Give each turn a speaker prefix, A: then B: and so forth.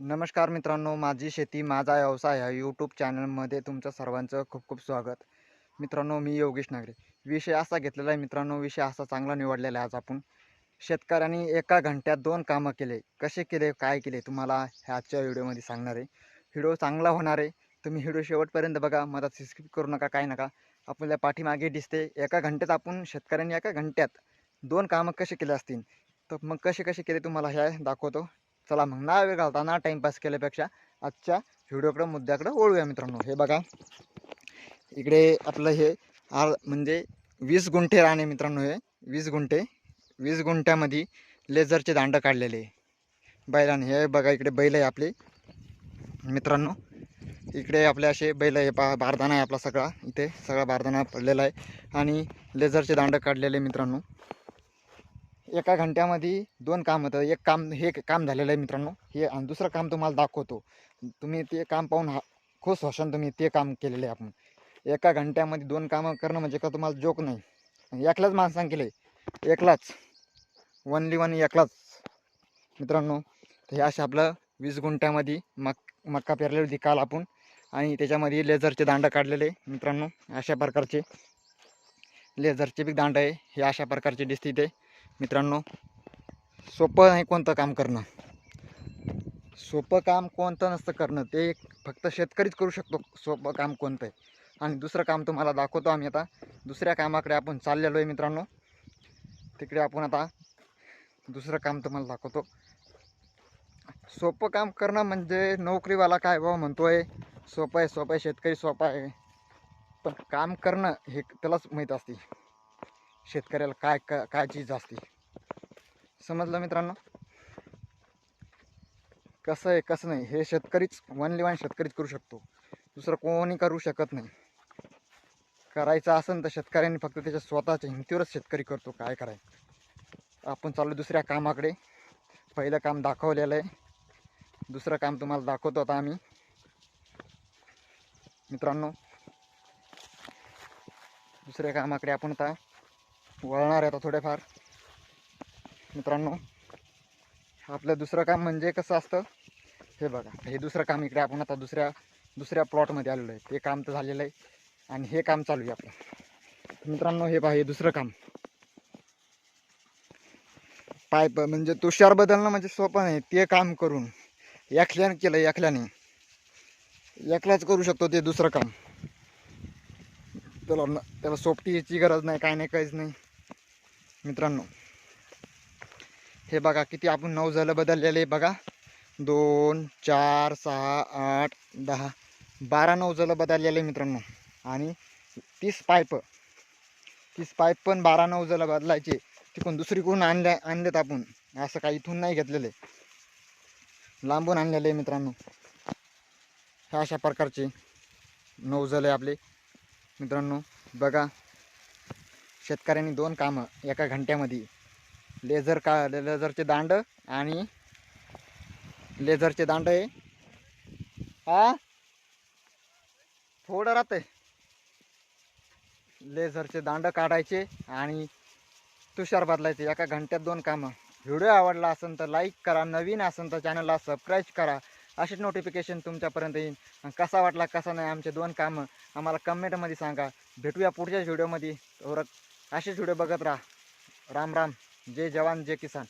A: नमस्कार मित्रांनो माझी शेती माझा व्यवसाय ह्या यूट्यूब चॅनलमध्ये तुमचं सर्वांचं खूप खूप स्वागत. मित्रांनो मी योगेश नागरे. विषय असा घेतलेला आहे मित्रांनो विषय असा चांगला निवडलेला आहे आज आपण. शेतकऱ्यांनी एका घंट्यात दोन कामं केले. कसे केले काय केले तुम्हाला ह्या आजच्या व्हिडिओमध्ये सांगणार आहे. व्हिडिओ चांगला होणार आहे. तुम्ही व्हिडिओ शेवटपर्यंत बघा मला स्किप करू नका काय नका. आपल्या पाठीमागे दिसते एका घंट्यात आपण शेतकऱ्यांनी एका घंट्यात दोन कामं कसे केले असतील? तर मग कसे कसे केले तुम्हाला ह्या दाखवतो. चला मग ना वेळ घालताना टाईमपास केल्यापेक्षा आजच्या व्हिडिओकडे मुद्द्याकडं ओळूया मित्रांनो. हे बघा. इकडे आपलं हे आर म्हणजे वीस गुंठे राहणे मित्रांनो हे. वीस गुंठे. वीस गुंठ्यामध्ये लेझरचे दांड काढलेले. बैलाने. हे बघा इकडे बैल आहे आपले. मित्रांनो इकडे आपले असे बैल हे पा बारदाना आहे आपला सगळा. इथे सगळा बारदाना पडलेला आहे. आणि लेझरचे दांड काढलेले मित्रांनो. एका घंट्यामध्ये दोन काम होतं. एक काम हे काम झालेलं आहे मित्रांनो. हे आणि दुसरं काम तुम्हाला दाखवतो. तुम्ही ते काम पाहून हा खुश होशान तुम्ही ते काम केलेलं आहे आपण. एका घंट्यामध्ये दोन कामं करणं म्हणजे का तुम्हाला जोक नाही. एकलाच माणसांनी केले एकलाच. Only one एकलाच. मित्रांनो तर हे असं आपलं वीस गुंठ्यामध्ये मक मक्का पेरलेली होती काल आपण. आणि त्याच्यामध्ये लेझरचे दांड काढलेले मित्रांनो अशा प्रकारचे. लेझरचे बी दांड आहे. हे अशा प्रकारचे दिसते इथे. मित्रांनो सोपं नाही कोणतं काम करणं. सोपं काम कोणतं नसतं करणं ते एक फक्त शेतकरीच करू शकतो सोपं काम कोणतं आहे आणि दुसरं काम तुम्हाला दाखवतो आम्ही आता. दुसऱ्या कामाकडे आपण चाललेलो आहे मित्रांनो. तिकडे आपण आता दुसरं काम तुम्हाला दाखवतो. सोपं काम करणं म्हणजे नोकरीवाला काय बाबा म्हणतो आहे सोपं आहे सोपं आहे शेतकरी सोपा आहे. पण काम करणं हे त्यालाच माहीत असते. शेतकऱ्याला काय काय काय चीज असते. समजलं मित्रांनो? कसं आहे कसं नाही हे शेतकरीच वनली वन शेतकरीच करू शकतो. दुसरं कोणी करू शकत नाही. करायचं असेल तर शेतकऱ्यांनी फक्त त्याच्या स्वतःच्या हिमतीवरच शेतकरी करतो काय करायचं. आपण चाललो दुसऱ्या कामाकडे. पहिलं काम दाखवलेलं आहे. दुसरं काम तुम्हाला दाखवतो आता आम्ही. मित्रांनो दुसऱ्या कामाकडे आपण आता वळणार आहे आता थोडेफार. मित्रांनो आपलं दुसरं काम म्हणजे कसं असतं हे बघा हे दुसरं काम इकडे आपण आता दुसऱ्या दुसऱ्या प्लॉटमध्ये आलेलो आहे. ते काम तर झालेलं आहे आणि हे काम चालू आहे आपलं. मित्रांनो हे पहा हे दुसरं काम. पाईप म्हणजे तुषार बदलणं म्हणजे सोपं नाही ते काम करून एकल्याने केलं एकल्याने. एकलाच करू शकतो ते दुसरं काम. त्याला त्याला सोपटीची गरज नाही काय नाही काहीच नाही. मित्रांनो हे बघा किती आपण नऊ झालं बदललेले बघा. दोन चार सहा आठ दहा बारा नऊ झालं बदललेले मित्रांनो. आणि तीस पाईप तीस पाईप पण बारा नऊ झालं बदलायचे तिकडून दुसरीकडून आणल्या आणलेत आपण. असं काही इथून नाही घेतलेले. लांबून आणलेले मित्रांनो. ह्या अशा प्रकारचे नऊ झाले आपले. मित्रांनो बघा. शेतकऱ्यांनी दोन कामं एका घंट्यामध्ये. लेझर का लेझरचे दांड आणि लेझरचे दांड आहे हा? थोडं राहते लेझरचे दांड काढायचे आणि तुषार बदलायचे. एका घंट्यात दोन कामं. व्हिडिओ आवडला असेल तर लाईक करा. नवीन असेल तर चॅनलला सबस्क्राईब करा. असेच नोटिफिकेशन तुमच्यापर्यंत येईल आणि कसा वाटला कसा नाही आमचे दोन कामं आम्हाला कमेंटमध्ये सांगा. भेटूया पुढच्या व्हिडिओमध्ये और असेच व्हिडिओ बघत राहा. राम राम. जय जवान जय किसान.